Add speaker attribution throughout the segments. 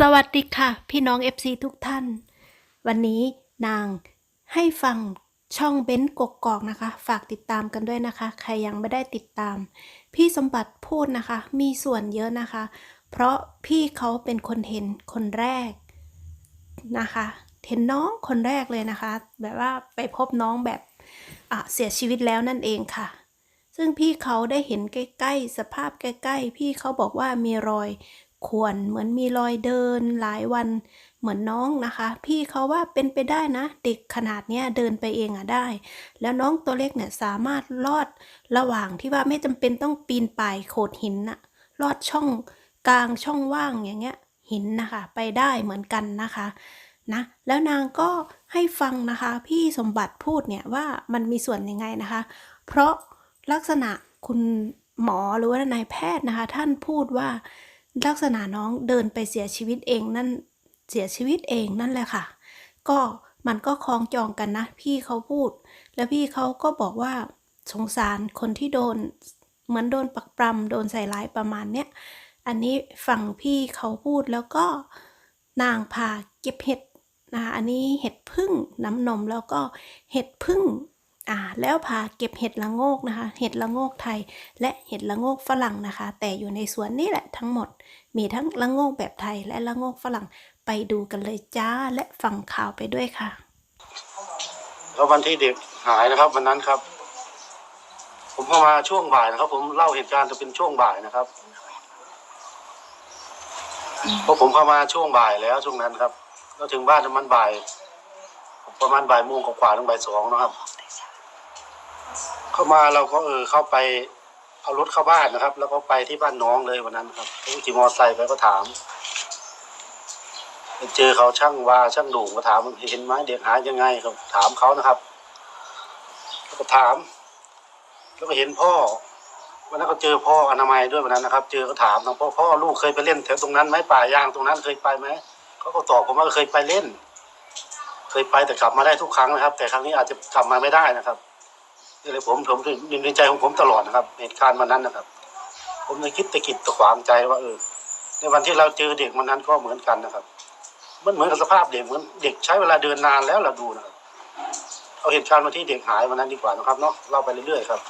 Speaker 1: สวัสดีค่ะ พี่น้อง FC ทุกท่าน วันนี้นางให้ฟังช่องเบ้นกกกอกนะคะ ฝากติดตามกันด้วยนะคะ ใครยังไม่ได้ติดตาม พี่สมบัติพูดนะคะ มีส่วนเยอะนะคะ เพราะพี่เขาเป็นคนเห็นคนแรกนะคะเห็นน้องคนแรกเลยนะคะ แบบว่าไปพบน้องแบบอะเสียชีวิตแล้วนั่นเองค่ะ ซึ่งพี่เขาได้เห็นใกล้ๆ สภาพใกล้ ๆ พี่เขาบอกว่ามีรอย ข่วนเหมือนมีรอยเดินหลายวันเหมือนน้องนะคะ พี่เขาว่าเป็นไปได้นะ เด็กขนาดเนี้ยเดินไปเองอะได้ แล้วน้องตัวเล็กเนี่ยสามารถลอดระหว่างที่ว่าไม่จำเป็นต้องปีนป่ายโขดหินน่ะลอดช่องกลางช่องว่างอย่างเงี้ยหินนะคะ ไปได้เหมือนกันนะคะนะแล้วนางก็ให้ฟังนะคะ พี่สมบัติพูดเนี่ยว่ามันมีส่วนยังไงนะคะ เพราะลักษณะคุณหมอหรือว่านายแพทย์นะคะ ท่านพูดว่า ลักษณะน้องเดินไปเสียชีวิตเองนั่นเสียชีวิตเองนั่นแหละค่ะ ก็มันก็คล้องจองกันนะ พี่เขาพูด แล้วพี่เขาก็บอกว่าสงสารคนที่โดน เหมือนโดนปักปรำโดนใส่ร้ายประมาณเนี้ยอันนี้ฝั่งพี่เขาพูดแล้วก็นางพาเก็บเห็ดนะคะอันนี้เห็ดพึ่งน้ำนมแล้วก็เห็ดพึ่ง อ่าแล้วพาเก็บเห็ดละโงกนะคะ เห็ดละโงกไทย และเห็ดละโงกฝรั่งนะคะ แต่อยู่ในสวนนี่แหละทั้งหมด มีทั้งละโงกแบบไทยและละโงกฝรั่งไปดูกันเลยจ้าและฟังข่าวไปด้วยค่ะ
Speaker 2: แล้ววันที่เด็กหายนะครับ วันนั้นครับ ผมเข้ามาช่วงบ่ายนะครับ ผมเล่าเหตุการณ์จะเป็นช่วงบ่ายนะครับเพราะผมเข้ามาช่วงบ่ายแล้วช่วงนั้นครับแล้วถึงบ้านประมาณบ่าย ประมาณบ่ายโมงกว่าถึงบ่ายสองนะครับ เข้ามาเราก็เออเข้าไปเอารถเข้าบ้านนะครับ แล้วก็ไปที่บ้านน้องเลยวันนั้นครับขี่มอเตอร์ไซค์ไปก็ถาม เจอเขาช่างวาช่างด่งก็ถามเห็นไหมเด็กหายยังไงครับถามเขานะครับ แล้วก็ถาม แล้วก็เห็นพ่อวันนั้นก็เจอพ่ออนามัยด้วยวันนั้นนะครับ เจอก็ถามทางพ่อพ่อลูกเคยไปเล่นแถวตรงนั้นไหมป่ายางตรงนั้นเคยไปไหมเขาก็ตอบผมว่าเคยไปเล่น เคยไปแต่กลับมาได้ทุกครั้งนะครับ แต่ครั้งนี้อาจจะกลับมาไม่ได้นะครับ เลยผมผมอยู่ในใจของผมตลอดนะครับ เหตุการณ์วันนั้นนะครับ ผมเลยคิดตะกิดตะขวางใจว่าเออในวันที่เราเจอเด็กวันนั้นก็เหมือนกันนะครับ มันเหมือนกับสภาพเด็กเหมือนเด็กใช้เวลาเดินนานแล้วเราดูนะครับ เอาเหตุการณ์มาที่เด็กหายวันนั้นดีกว่านะครับเนาะเล่าไปเรื่อยๆครับ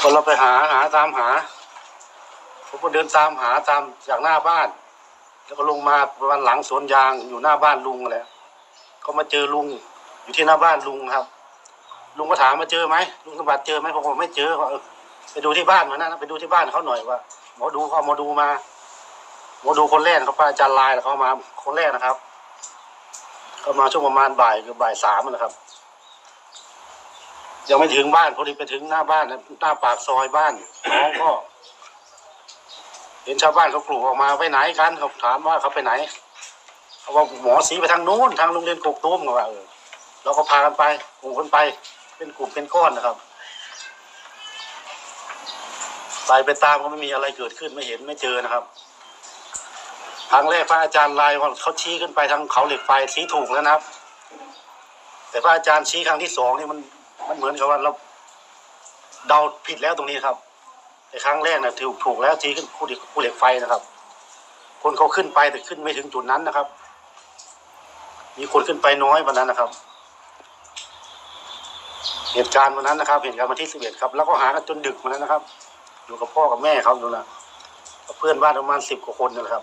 Speaker 2: พอเราไปหาหาตามหาผมก็เดินตามหาตามจากหน้าบ้าน แล้วก็ลงมาประมาณหลังสวนยางอยู่หน้าบ้านลุงแหละก็มาเจอลุงอยู่ที่หน้าบ้านลุงครับ ลุงก็ถามมาเจอไหมลุงสมบัติเจอไหมผมบอกไม่เจอก็เออไปดูที่บ้านมานะไปดูที่บ้านเขาหน่อยว่าหมอดูเขาเอาหมอดูมาหมอดูคนแรกเขาพระอาจารย์ลายเขามาคนแรกนะครับก็มาช่วงประมาณบ่ายคือบ่ายสามนะครับ ยังไม่ถึงบ้านพอดีไปถึงหน้าบ้านหน้าปากซอยบ้านน้องก็ เห็นชาวบ้านเขากลุ่มออกมาไปไหนกันเขาถามว่าเขาไปไหนเขาว่าหมอสีไปทางโน้นทางโรงเรียนกกตุ้มเขาว่าเออเราก็พากันไปกลุ่มคนไป เป็นกลุ่มเป็นก้อนนะครับไปไปตามก็ไม่มีอะไรเกิดขึ้นไม่เห็นไม่เจอนะครับครั้งแรกพระอาจารย์ลายว่เขาชี้ขึ้นไปทางเขาเหล็กไฟชี้ถูกแล้วนะครับ แต่พระอาจารย์ชี้ครั้งที่สองนี่มันมันเหมือนกับว่าเราเดาผิดแล้วตรงนี้ครับแต่ครั้งแรกนะถูกถูกแล้วชี้ขึ้นภูเหล็กภูเหล็กไฟนะครับ คนเขาขึ้นไปแต่ขึ้นไม่ถึงจุดนั้นนะครับ มีคนขึ้นไปน้อยวันนั้นนะครับ เหตุการณ์วันนั้นนะครับ เหตุการณ์วันที่สิบเอ็ดครับ แล้วก็หากันจนดึกวันนั้นนะครับ อยู่กับพ่อกับแม่เขาดูนะกับเพื่อนบ้านประมาณสิบกว่าคนนะครับ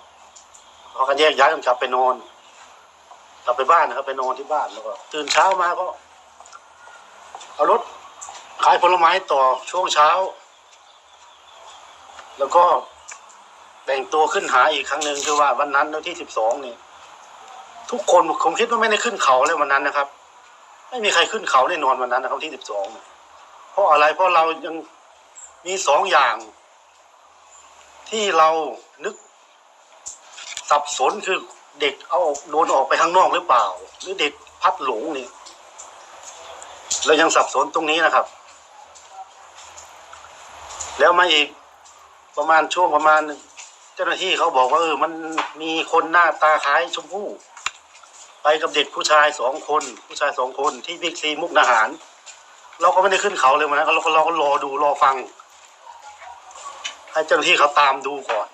Speaker 2: เขาก็แยกย้ายกันกลับไปนอน กลับไปบ้านนะครับ ไปนอนที่บ้านแล้วก็ตื่นเช้ามาก็เอารถขายผลไม้ต่อช่วงเช้า แล้วก็แต่งตัวขึ้นหาอีกครั้งหนึ่งคือว่าวันนั้นวันที่สิบสองนี่ทุกคนผมคิดว่าไม่ได้ขึ้นเขาเลยวันนั้นนะครับ ไม่มีใครขึ้นเขาแน่นอนวันนั้นนะครับที่สิบสองเพราะอะไรเพราะเรายังมีสองอย่าง ที่เรานึกสับสนคือเด็กเอาโดนออกไปข้างนอกหรือเปล่า หรือเด็กพัดหลงนี่เรายังสับสนตรงนี้นะครับ แล้วมาอีกประมาณช่วงประมาณ เจ้าหน้าที่เขาบอกว่าเออมันมีคนหน้าตาคล้ายชมพู่ ไปกับเด็กผู้ชายสองคน ผู้ชายสองคนที่บิ๊กซีมุกดาหาร เราก็ไม่ได้ขึ้นเขาเลยวันนั้นเราก็เราก็รอดูรอฟัง ให้เจ้าหน้าที่เขาตามดูก่อน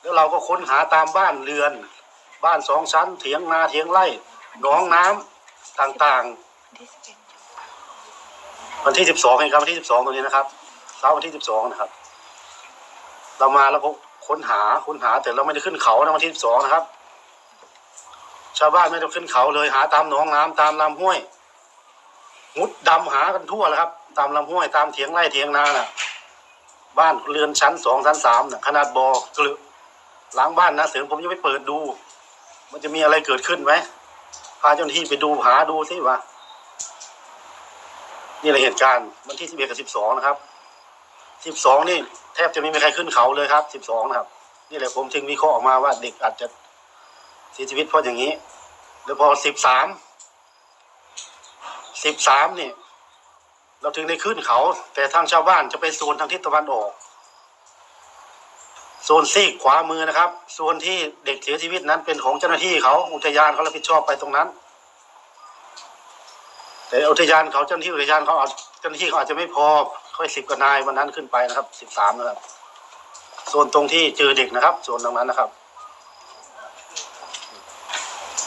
Speaker 2: แล้วเราก็ค้นหาตามบ้านเรือน บ้านสองชั้นเถียงนาเถียงไร่หนองน้ำต่างๆ วันที่สิบสองเองครับวันที่สิบสองตรงนี้นะครับเช้าวันที่สิบสองนะครับ เรามาแล้วก็ค้นหาค้นหาแต่เราไม่ได้ขึ้นเขานะวันที่สิบสองนะครับ ชาวบ้านไม่ได้ขึ้นเขาเลยหาตามหนองน้ำตามลำห้วยมุดดำหากันทั่วแล้วครับ ตามลำห้วยตามเถียงไร่เถียงนาน่ะ บ้านเรือนชั้นสองชั้นสามน่ะขนาดบอกลึหลังบ้านนะเสริมผมยังไม่เปิดดู มันจะมีอะไรเกิดขึ้นไหมพาเจ้าหน้าที่ไปดูหาดูสิวะนี่แหละเหตุการณ์วันที่สิบเอ็ดกับสิบสองนะครับสิบสองนี่แทบจะไม่มีใครขึ้นเขาเลยครับสิบสองนะครับ นี่แหละผมจึงวิเคราะห์ออกมาว่าเด็กอาจจะ เสียชีวิตเพราะอย่างนี้ แล้วพอสิบสามสิบสามนี่ เราถึงได้ขึ้นเขา แต่ทางชาวบ้านจะไปโซนทางทิศตะวันออกโซนซีกขวามือนะครับโซนที่เด็กเสียชีวิตนั้นเป็นของเจ้าหน้าที่เขาอุทยานเขารับผิดชอบไปตรงนั้น แต่อุทยานเขาเจ้าหน้าที่อุทยานเขาอาจเจ้าหน้าที่เขาอาจจะไม่พอค่อยสิบกว่านายวันนั้นขึ้นไปนะครับสิบสามนะครับโซนตรงที่เจอเด็กนะครับโซนตรงนั้นนะครับ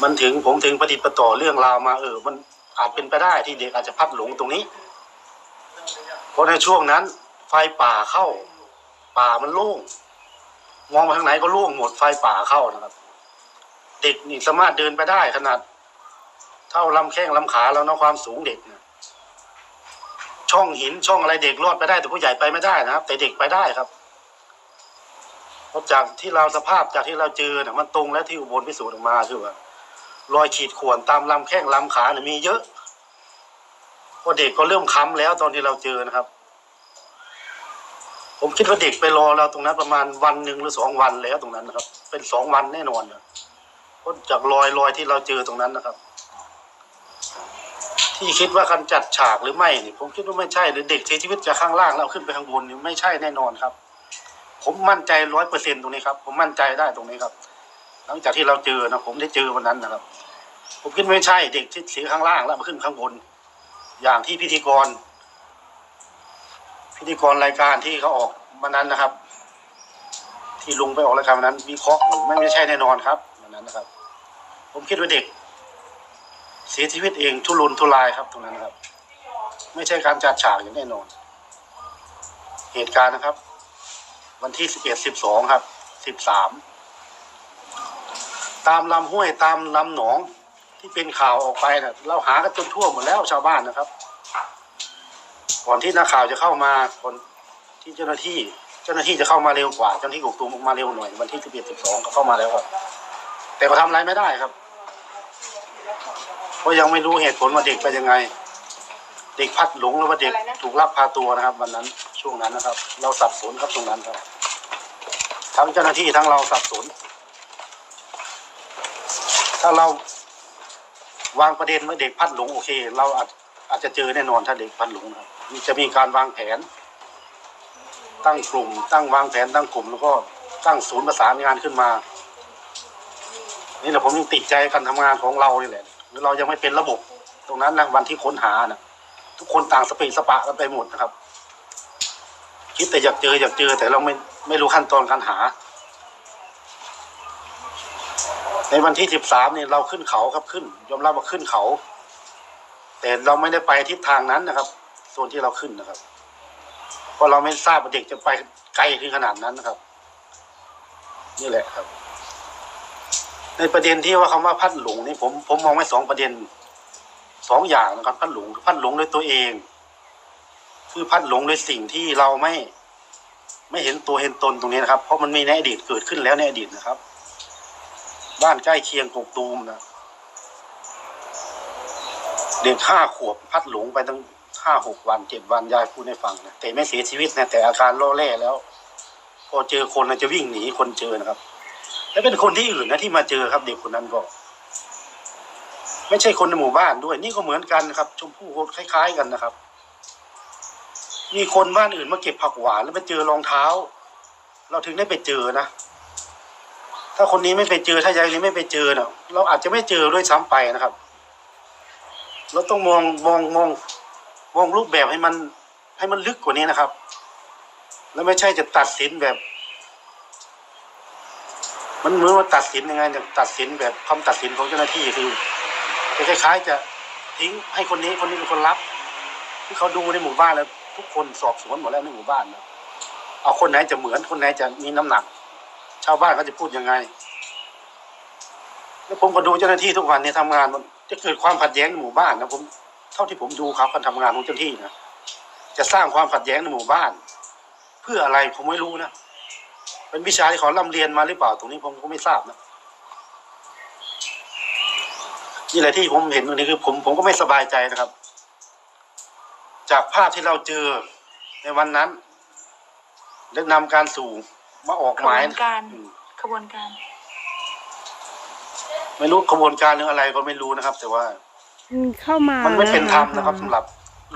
Speaker 2: มันถึงผมถึงประดิษฐ์ประต่อเรื่องราวมาเออ มันอาจเป็นไปได้ที่เด็กอาจจะพลัดหลงตรงนี้ เพราะในช่วงนั้น ไฟป่าเข้า ป่ามันโล่งมองไปทางไหนก็โล่งหมดไฟป่าเข้านะครับ เด็กนี่สามารถเดินไปได้ขนาด เท่าลำแข้งลำขาแล้วนะความสูงเด็กนี่ยช่องหินช่องอะไรเด็กรอดไปได้แต่ผู้ใหญ่ไปไม่ได้นะครับ แต่เด็กไปได้ครับเพราะจากที่เราสภาพจากที่เราเจอเนี่ยมันตรงและที่อุบลพิสูจน์ออกมาคือว่า รอยขีดข่วนตามลำแข้งลำขาเนี่ยมีเยอะพราเด็กก็เริ่มค้ำแล้วตอนที่เราเจอนะครับ ผมคิดว่าเด็กไปรอเราตรงนั้นประมาณวันหนึ่งหรือสองวันแล้วตรงนั้นนะครับ เป็นสองวันแน่นอนนะเพราะจากรอยรอยที่เราเจอตรงนั้นนะครับ ที่คิดว่าคันจัดฉากหรือไม่นี่ผมคิดว่าไม่ใช่หรือเด็กเสียชีวิตจากข้างล่างแล้วขึ้นไปข้างบนนี่ไม่ใช่แน่นอนครับ ผมมั่นใจร้อยเปอร์เซ็นตรงนี้ครับ ผมมั่นใจได้ตรงนี้ครับ หลังจากที่เราเจอนะผมได้เจอวันนั้นนะครับ ผมคิดไม่ใช่เด็กที่เสียข้างล่างแล้วมาขึ้นข้างบน อย่างที่พิธีกร พิธีกรรายการที่เขาออกวันนั้นนะครับ ที่ลุงไปออกรายการวันนั้นวิเคราะห์ไม่ไม่ใช่แน่นอนครับวันนั้นนะครับ ผมคิดว่าเด็ก เสียชีวิตเองทุรนทุรายครับตรงนั้นนะครับ ไม่ใช่การจัดฉากอย่างแน่นอน เหตุการณ์นะครับ วันที่สิบเอ็ดสิบสองครับสิบสาม ตามลำห้วยตามลำหนองที่เป็นข่าวออกไปนะเราหากันจนทั่วหมดแล้วชาวบ้านนะครับ ก่อนที่นักข่าวจะเข้ามาคนที่เจ้าหน้าที่เจ้าหน้าที่จะเข้ามาเร็วกว่าเจ้าหน้าที่กกตูมมาเร็วหน่อยวันที่สิบเอ็ดสิบสองก็เข้ามาแล้วครับ แต่ก็ทำอะไรไม่ได้ครับเพราะยังไม่รู้เหตุผลว่าเด็กเป็นยังไง เด็กพัดหลงหรือว่าเด็กถูกลักพาตัวนะครับ วันนั้นช่วงนั้นนะครับ เราสับสนครับตรงนั้นครับทั้งเจ้าหน้าที่ทั้งเราสับสน ถ้าเราวางประเด็นว่าเด็กพัดหลงโอเค เราอาจอาจจะเจอแน่นอนถ้าเด็กพัดหลงนะครับจะมีการวางแผน ตั้งกลุ่ม ตั้งวางแผนตั้งกลุ่ม แล้วก็ตั้งศูนย์ประสานงานขึ้นมา นี่แหละผมยังติดใจการทำงานของเรานี่แหละเรายังไม่เป็นระบบ ตรงนั้นนะวันที่ค้นหานะทุกคนต่างสเปะสปะกันไปหมดนะครับ คิดแต่อยากเจออยากเจอแต่เราไม่ไม่รู้ขั้นตอนการหา ในวันที่สิบสามเนี่ยเราขึ้นเขาครับขึ้น ยอมรับว่าขึ้นเขา แต่เราไม่ได้ไปทิศทางนั้นนะครับโซนที่เราขึ้นนะครับเพราะเราไม่ทราบว่าเด็กจะไปไกลถึงขนาดนั้นนะครับ นี่แหละครับ ในประเด็นที่ว่าคำว่าพัดหลงนี่ผมผมมองไว้สองประเด็นสองอย่างนะครับ พัดหลงพัดหลงด้วยตัวเอง คือพัดหลงด้วยสิ่งที่เราไม่ ไม่เห็นตัวเห็นตนตรงนี้นะครับ เพราะมันมีในอดีตเกิดขึ้นแล้วในอดีตนะครับ บ้านใกล้เคียงกกตูมนะเด็กห้าขวบพัดหลงไปตั้งห้าหกวันเจ็ดวันยายพูดให้ฟังนะแต่ไม่เสียชีวิตนะแต่อาการล่อแร่แล้ว พอเจอคนนะจะวิ่งหนีคนเจอนะครับ และเป็นคนที่อื่นนะที่มาเจอครับ เด็กคนนั้นก็ ไม่ใช่คนในหมู่บ้านด้วย นี่ก็เหมือนกันนะครับชมพู่คล้าย ๆ กันนะครับ มีคนบ้านอื่นมาเก็บผักหวานแล้วไปเจอรองเท้า เราถึงได้ไปเจอนะ ถ้าคนนี้ไม่ไปเจอถ้ายายนี้ไม่ไปเจอเนะเราอาจจะไม่เจอด้วยซ้ำไปนะครับ เราต้องมองมองมองมองรูปแบบให้มัน ให้มันลึกกว่านี้นะครับ แล้วไม่ใช่จะตัดสินแบบ มันเหมือนว่าตัดสินยังไงเนี่ยตัดสินแบบคำตัดสินของเจ้าหน้าที่คือคล้ายๆจะทิ้งให้คนนี้คนนี้เป็นคนรับ ที่เขาดูในหมู่บ้านแล้ว ทุกคนสอบสวนหมดแล้วในหมู่บ้านนะเอาคนไหนจะเหมือนคนไหนจะมีน้ำหนัก ชาวบ้านเขาจะพูดยังไง แล้วผมก็ดูเจ้าหน้าที่ทุกวันเนี่ยทำงานมันจะเกิดความขัดแย้งในหมู่บ้านนะผมเท่าที่ผมดูเขาการทำงานของเจ้าหน้าที่นะจะสร้างความขัดแย้งในหมู่บ้าน เพื่ออะไรผมไม่รู้นะเป็นวิชาที่เขาล่ำเรียนมาหรือเปล่า ตรงนี้ผมก็ไม่ทราบนะนี่แหละที่ผมเห็นตรงนี้คือ ผมผมก็ไม่สบายใจนะครับ จากภาพที่เราเจอในวันนั้น และนำการสู่ มาออก
Speaker 3: ข
Speaker 2: หมาย
Speaker 3: บวนการ
Speaker 2: อืม
Speaker 3: ขบวนการ
Speaker 2: ไม่รู้กระบวนการเรื่องอะไรก็ไม่รู้นะครับ แต่ว่า
Speaker 4: มันเข้ามา
Speaker 2: มันไม่เป็นธรรมนะครับะสำหรับ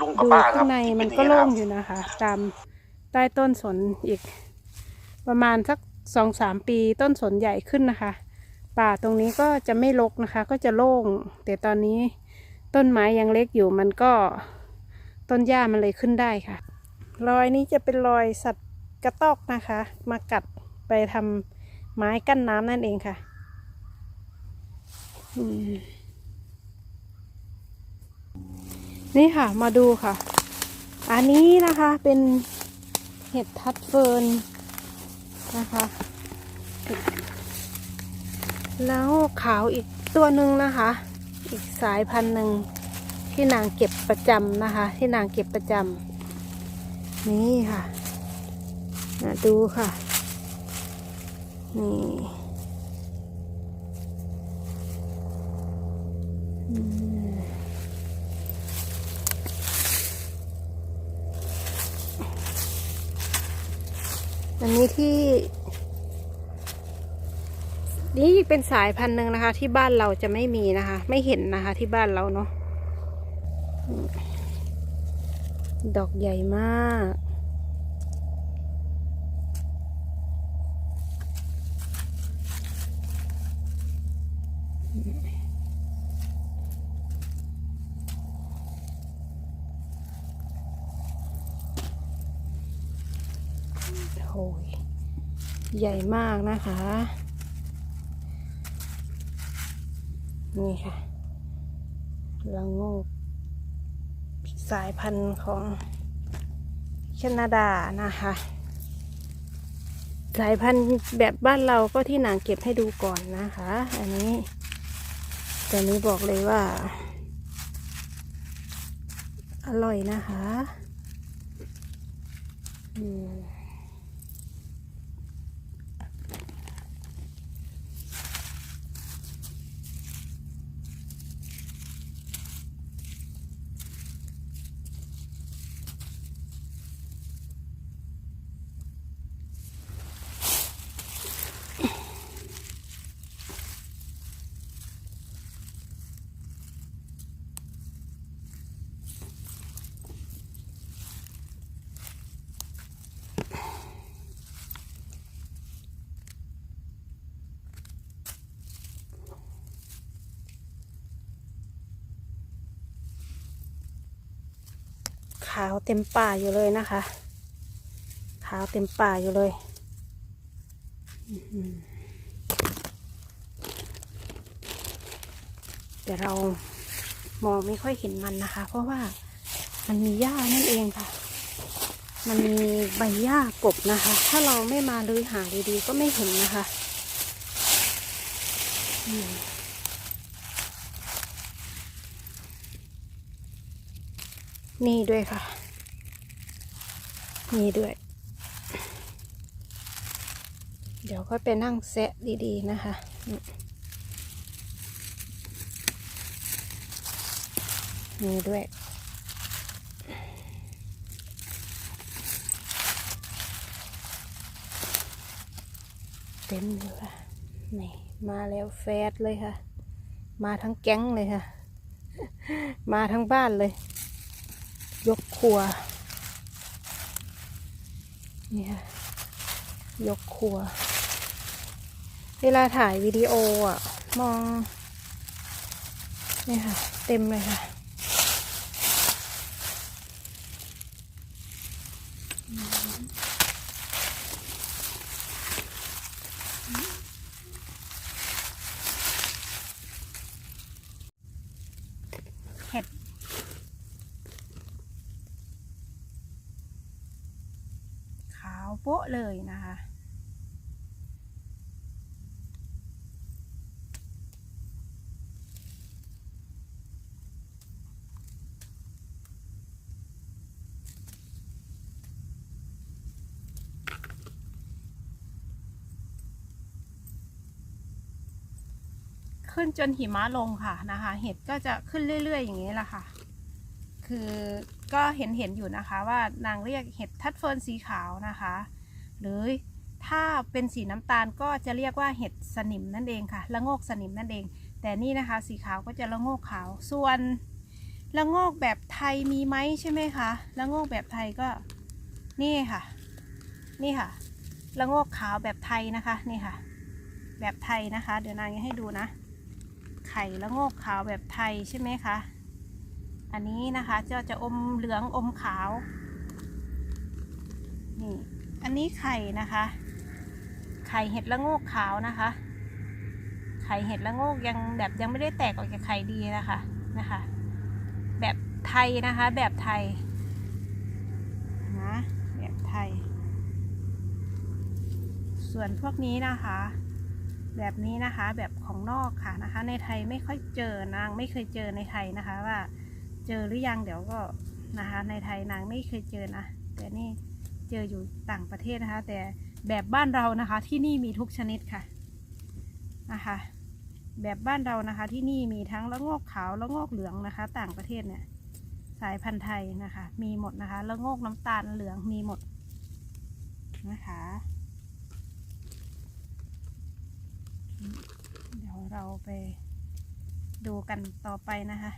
Speaker 2: ลุงกับ
Speaker 4: ดู
Speaker 2: ป้านะค
Speaker 4: ข้า
Speaker 2: รับ
Speaker 4: งใน
Speaker 2: ที่
Speaker 4: มัน
Speaker 2: เป็
Speaker 4: ก็
Speaker 2: อย่าง
Speaker 4: โล่
Speaker 2: นี้
Speaker 4: ง
Speaker 2: นะครับ
Speaker 4: อยู่นะคะ ตามใต้ต้นสนอีก ประมาณสักสองสามปีต้นสนใหญ่ขึ้นนะคะ ป่าตรงนี้ก็จะไม่รกนะคะ ก็จะโล่ง แต่ตอนนี้ต้นไม้ยังเล็กอยู่มันก็ต้นหญ้ามันเลยขึ้นได้ค่ะ รอยนี้จะเป็นรอยสัตว์ กระตอกนะคะ มากัดไปทำไม้กั้นน้ำนั่นเองค่ะนี่ค่ะมาดูค่ะ อันนี้นะคะเป็นเห็ดทัดเฟิร์นนะคะ แล้วขาวอีกตัวหนึ่งนะคะ อีกสายพันธุ์หนึ่งที่นางเก็บประจำนะคะ ที่นางเก็บประจำนี่ค่ะ มาดูค่ะ นี่อันนี้ที่นี่เป็นสายพันธุ์หนึ่งนะคะ ที่บ้านเราจะไม่มีนะคะ ไม่เห็นนะคะ ที่บ้านเราเนาะดอกใหญ่มาก โอ้ย ใหญ่มากนะคะ นี่ค่ะละโงกสายพันธุ์ของแคนาดานะคะ สายพันธุ์แบบบ้านเราก็ที่นางเก็บให้ดูก่อนนะคะ อันนี้แต่นี้บอกเลยว่า อร่อยนะคะ อืมาวเต็มป่าอยู่เลยนะคะ ขาวเต็มป่าอยู่เลยอื้อหือแต่เรามองไม่ค่อยเห็นมันนะคะ เพราะว่ามันมีหญ้านั่นเองค่ะ มันมีใบหญ้ากบนะคะ ถ้าเราไม่มาเลยหาดีๆก็ไม่เห็นนะคะอืม นี่ด้วยค่ะ นี่ด้วย เดี๋ยวก็ไปนั่งแซะดีๆนะคะนี่ด้วยเต็มเลยค่ะนี่มาแล้วแฟดเลยค่ะ มาทั้งแก๊งเลยค่ะ มาทั้งบ้านเลย ครัว นี่ค่ะ ยกครัว เวลาถ่ายวิดีโออะ มอง นี่ค่ะ เต็มเลยค่ะ โป๊ะเลยนะคะ ขึ้นจนหิมะลงค่ะนะคะ เห็ดก็จะขึ้นเรื่อย ๆ อย่างนี้แหละค่ะ คือก็เห็นเห็นอยู่นะคะว่านางเรียกเห็ดทัดเฟิร์นสีขาวนะคะ หรือถ้าเป็นสีน้ำตาลก็จะเรียกว่าเห็ดสนิมนั่นเองค่ะละโงกสนิมนั่นเอง แต่นี่นะคะสีขาวก็จะละโงกขาว ส่วนละโงกแบบไทยมีไหมใช่ไหมคะละโงกแบบไทยก็นี่ค่ะ นี่ค่ะละโงกขาวแบบไทยนะคะนี่ค่ะ แบบไทยนะคะ เดี๋ยวนางจะให้ดูนะ ไข่ละโงกขาวแบบไทยใช่ไหมคะ อันนี้นะคะจะจะอมเหลืองอมขาว นี่ อันนี้ไข่นะคะ ไข่เห็ดละโงกขาวนะคะ ไข่เห็ดละโงกยังแบบยังไม่ได้แตกออกจากไข่ดีนะคะนะคะ แบบไทยนะคะ แบบไทยนะแบบไทย ส่วนพวกนี้นะคะ แบบนี้นะคะแบบของนอกค่ะนะคะ ในไทยไม่ค่อยเจอนางไม่เคยเจอในไทยนะคะ ว่าเจอหรือยังเดี๋ยวก็นะคะ ในไทยนางไม่เคยเจอนะแต่นี่เจออยู่ต่างประเทศนะคะ แต่แบบบ้านเรานะคะ ที่นี่มีทุกชนิดค่ะนะคะ แบบบ้านเรานะคะ ที่นี่มีทั้งละโงกขาวละโงกเหลืองนะคะ ต่างประเทศเนี่ยสายพันธุ์ไทยนะคะ มีหมดนะคะละโงกน้ำตาลเหลืองมีหมดนะคะ เราไปดูกันต่อไปนะคะ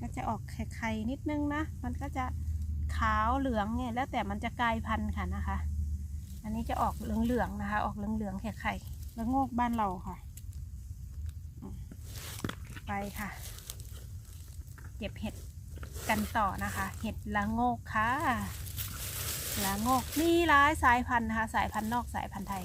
Speaker 4: ก็จะออกไข่ๆนิดนึงนะ มันก็จะขาวเหลืองเนี่ยแล้วแต่มันจะกลายพันธุ์ค่ะนะคะ อันนี้จะออกเหลืองๆนะคะ ออกเหลืองๆไข่ๆแล้วโงกบ้านเราค่ะ ไปค่ะ เก็บเห็ดกันต่อนะคะ เห็ดละโงกค่ะละโงกมีหลายสายพันธุ์นะคะ สายพันธุ์นอกสายพันธุ์ไทย